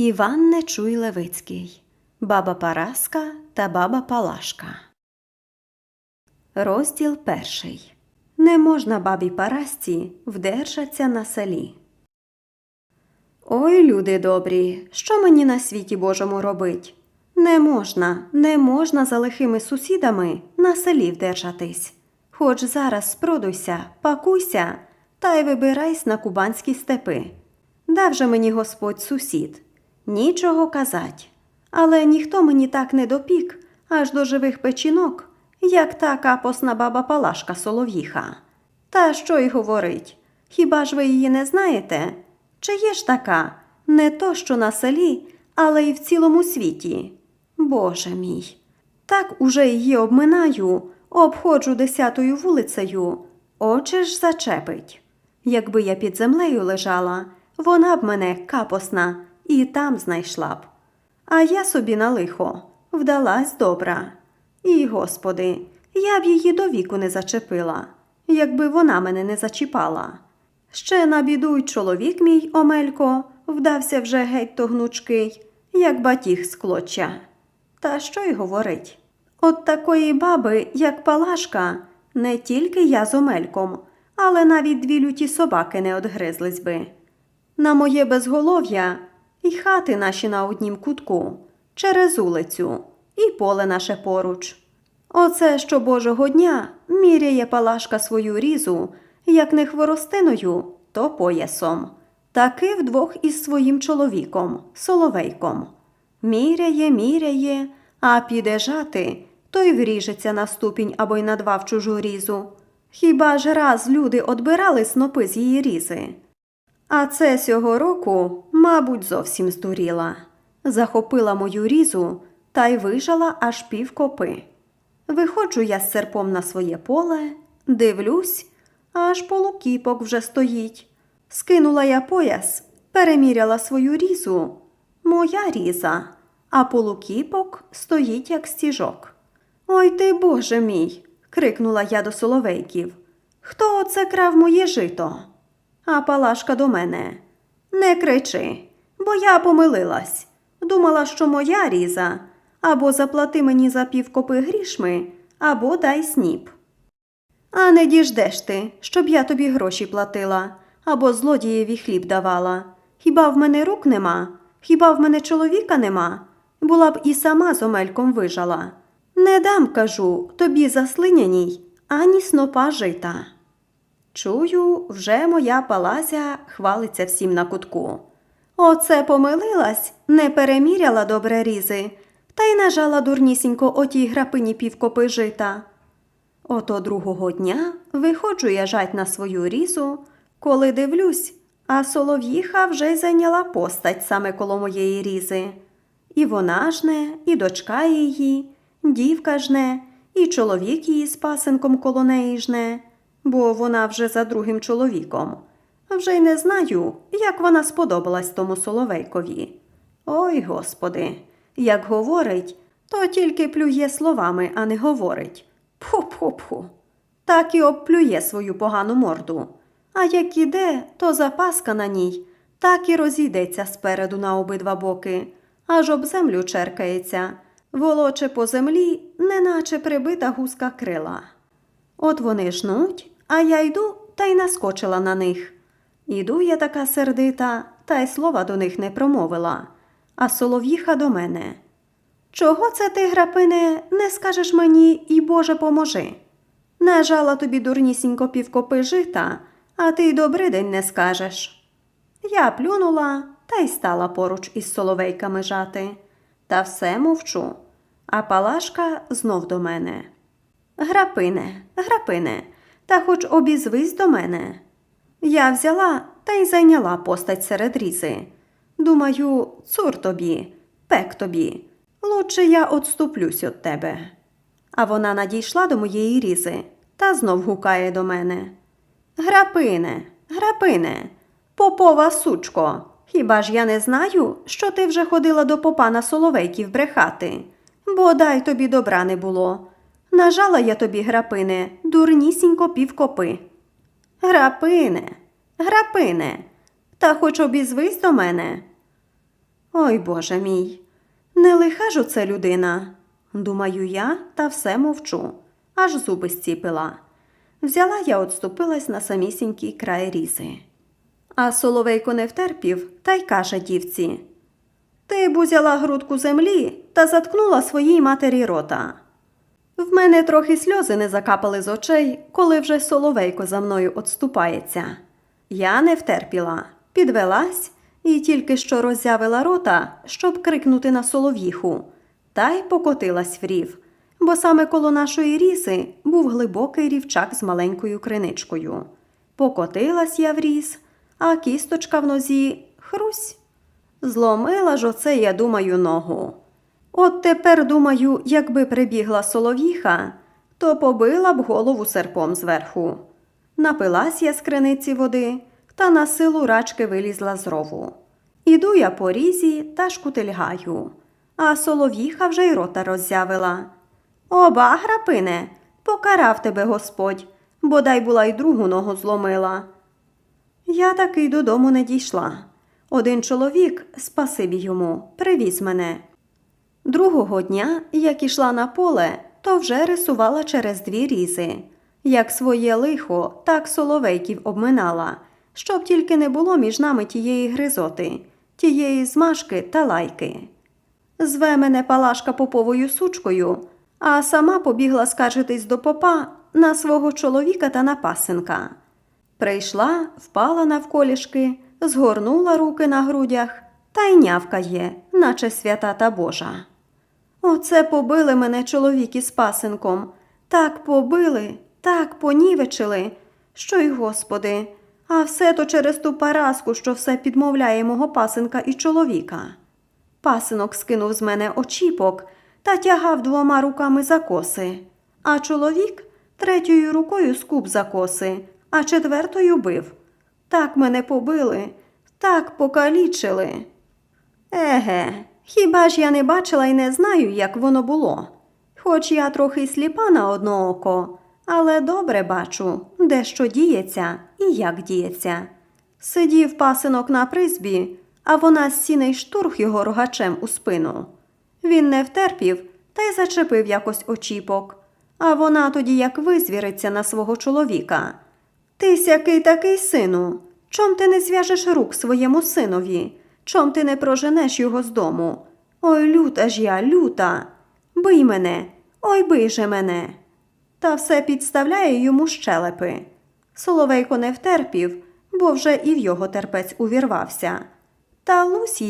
Іван Нечуй Левицький, Баба Параска та баба Палашка. Розділ перший. Не можна бабі Парасці вдержаться на селі. Ой, люди добрі, що мені на світі Божому робить? Не можна, не можна за лихими сусідами на селі вдержатись. Хоч зараз спродуйся, пакуйся та й вибирайсь на кубанські степи. Дав же мені Господь сусід. Нічого казать. Але ніхто мені так не допік, аж до живих печінок, як та капосна баба Палашка Солов'їха. Та що й говорить? Хіба ж ви її не знаєте? Чи є ж така? Не то, що на селі, але й в цілому світі. Боже мій, так уже її обминаю, обходжу десятою вулицею, очі ж зачепить. Якби я під землею лежала, вона б мене капосна і там знайшла б. А я собі на лихо вдалась добра. І, господи, я б її до віку не зачепила, якби вона мене не зачіпала. Ще на біду й чоловік мій Омелько вдався вже геть то гнучкий, як батіг з клоча. Та що й говорить? От такої баби, як Палашка, не тільки я з Омельком, але навіть дві люті собаки не одгризлись би. На моє безголов'я і хати наші на однім кутку, через улицю, і поле наше поруч. Оце що божого дня міряє Палашка свою різу, як не хворостиною, то поясом. Таки вдвох із своїм чоловіком, соловейком. Міряє, міряє, а піде жати, то й вріжеться на ступінь або й на два в чужу різу. Хіба ж раз люди одбирали снопи з її різи? А це сього року, мабуть, зовсім здуріла. Захопила мою різу та й вижала аж пів копи. Виходжу я з серпом на своє поле, дивлюсь, аж полукіпок вже стоїть. Скинула я пояс, переміряла свою різу. Моя різа, а полукіпок стоїть як стіжок. Ой ти, Боже мій. крикнула я до соловейків. Хто оце крав моє жито? А Палашка до мене. Не кричи, бо я помилилась. Думала, що моя різа. Або заплати мені за півкопи грішми, або дай сніп. А не діждеш ти, щоб я тобі гроші платила, або злодієві хліб давала. Хіба в мене рук нема? Хіба в мене чоловіка нема? Була б і сама з омельком вижала. Не дам, кажу, тобі заслиняній, ані снопа жита. Чую, вже моя палазя хвалиться всім на кутку. Оце помилилась, не переміряла добре різи, та й нажала дурнісінько отій грапині півкопи жита. Ото другого дня виходжу я жать на свою різу, коли дивлюсь, а солов'їха вже й зайняла постать саме коло моєї різи. І вона ж не, і дочка її, дівка ж не, і чоловік її з пасенком коло неї ж не, бо вона вже за другим чоловіком. Вже й не знаю, як вона сподобалась тому соловейкові. Ой, господи, як говорить, то тільки плює словами, а не говорить. Пху-пху-пху. Так і обплює свою погану морду. А як іде, то запаска на ній, так і розійдеться спереду на обидва боки, аж об землю черкається, волоче по землі, неначе прибита гуска крила. От вони жнуть, а я йду та й наскочила на них. Іду я така сердита, та й слова до них не промовила, а солов'їха до мене. Чого це ти, грапине, не скажеш мені і Боже поможи? Нажала тобі дурнісінько півкопи жита, а ти й добрий день не скажеш. Я плюнула та й стала поруч із соловейками жати. Та все мовчу. А Палашка знов до мене. Грапине, грапине, та хоч обізвись до мене. Я взяла та й зайняла постать серед різи. Думаю, цур тобі, пек тобі. Лучше я отступлюсь від тебе. А вона надійшла до моєї різи та знов гукає до мене. Грапине, грапине, попова сучко, хіба ж я не знаю, що ти вже ходила до попана Соловейків брехати? Бодай тобі добра не було. Нажала я тобі, грапине, дурнісінько півкопи. Грапине, грапине, та хоч обізвись до мене. Ой Боже мій, не лиха ж оце людина. Думаю я, та все мовчу, аж зуби зціпила. Взяла я отступилась на самісінький край різи. А Соловейко не втерпів та й каже дівці. Ти б узяла грудку землі та заткнула своїй матері рота. В мене трохи сльози не закапали з очей, коли вже Соловейко за мною отступається. Я не втерпіла, підвелась і тільки що роззявила рота, щоб крикнути на солов'їху, та й покотилась в рів, бо саме коло нашої ріси був глибокий рівчак з маленькою криничкою. Покотилась я в ріс, а кісточка в нозі хрусь. Зломила ж оце, я думаю, ногу. От тепер, думаю, якби прибігла солов'їха, то побила б голову серпом зверху. Напилась я з криниці води та на силу рачки вилізла з рову. Іду я по різі та шкутильгаю, а солов'їха вже й рота роззявила. Оба, грапине, покарав тебе Господь, бодай була й другу ногу зломила. Я таки додому не дійшла. Один чоловік, спасибі йому, привіз мене. Другого дня, як ішла на поле, то вже рисувала через дві різи. Як своє лихо, так соловейків обминала, щоб тільки не було між нами тієї гризоти, тієї змашки та лайки. Зве мене Палашка поповою сучкою, а сама побігла скаржитись до попа на свого чоловіка та на пасенка. Прийшла, впала навколішки, згорнула руки на грудях та й нявкає, наче свята та Божа. Оце побили мене чоловік із пасенком. Так побили, так понівечили, що й господи, а все то через ту параску, що все підмовляє мого пасенка і чоловіка. Пасенок скинув з мене очіпок та тягав двома руками за коси, а чоловік третьою рукою скуб за коси, а четвертою бив. Так мене побили, так покалічили. Еге, хіба ж я не бачила і не знаю, як воно було. Хоч я трохи сліпа на одно око, але добре бачу, де що діється і як діється. Сидів пасинок на призбі, а вона з сіней штурх його рогачем у спину. Він не втерпів та й зачепив якось очіпок. А вона тоді як визвіриться на свого чоловіка. Ти сякий такий сину. Чом ти не зв'яжеш рук своєму синові? Чом ти не проженеш його з дому? Ой, люта ж я, люта. Бий мене, ой бий же мене. Та все підставляє йому щелепи. Соловейко не втерпів, бо вже і в його терпець увірвався. Та Лусі